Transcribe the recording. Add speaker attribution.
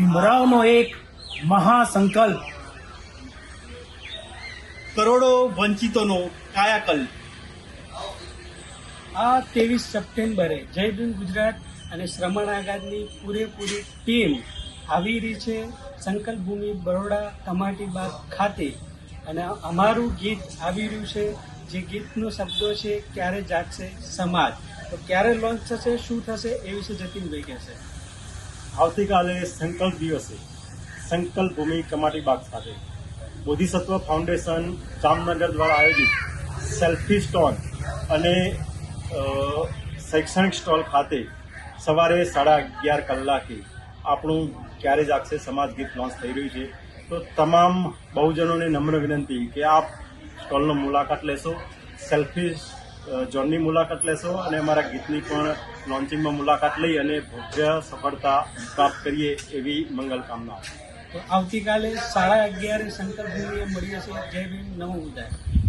Speaker 1: ભીમરાવનો એક મહાસંકલ્પ.
Speaker 2: કરોડો વંચિતોનો કાયાકલ્પ.
Speaker 1: આ ત્રેવીસ સપ્ટેમ્બરે જય ભીમ ગુજરાત અને શ્રમણ આઘાતની પૂરેપૂરી ટીમ આવી રહી છે સંકલ્પ ભૂમિ બરોડા કમાટીબાગ ખાતે. અને અમારું ગીત આવી રહ્યું છે. જે ગીતનો શબ્દો છે ક્યારે જાગશે સમાજ? તો ક્યારે લોન્ચ થશે શું થશે એ વિશે જતીનભાઈ કહેશે.
Speaker 2: આવતીકાલે સંકલ્પ દિવસે સંકલ્પ ભૂમિ કમાટી બાગ ખાતે બોધિસત્વ ફાઉન્ડેશન જામનગર દ્વારા આયોજિત સેલ્ફી સ્ટોલ અને શૈક્ષણિક સ્ટોલ ખાતે સવારે સાડા અગિયાર કલાકે આપણું ક્યારે જાગશે સમાજ ગીત લોન્ચ થઈ રહ્યું છે. તો તમામ બહુજનોને નમ્ર વિનંતી કે આપ સ્ટોલનો મુલાકાત લેશો, સેલ્ફી ઝોનની મુલાકાત લેશો અને અમારા ગીતની પણ લોન્ચિંગમાં મુલાકાત લઈ અને ભવ્ય સફળતા પ્રાપ્ત કરીએ એવી મંગલ કામના.
Speaker 1: તો આવતીકાલે સાડા અગિયારે સંકલ્પ મળી હશે જય ભીમ, નમો બુદ્ધાય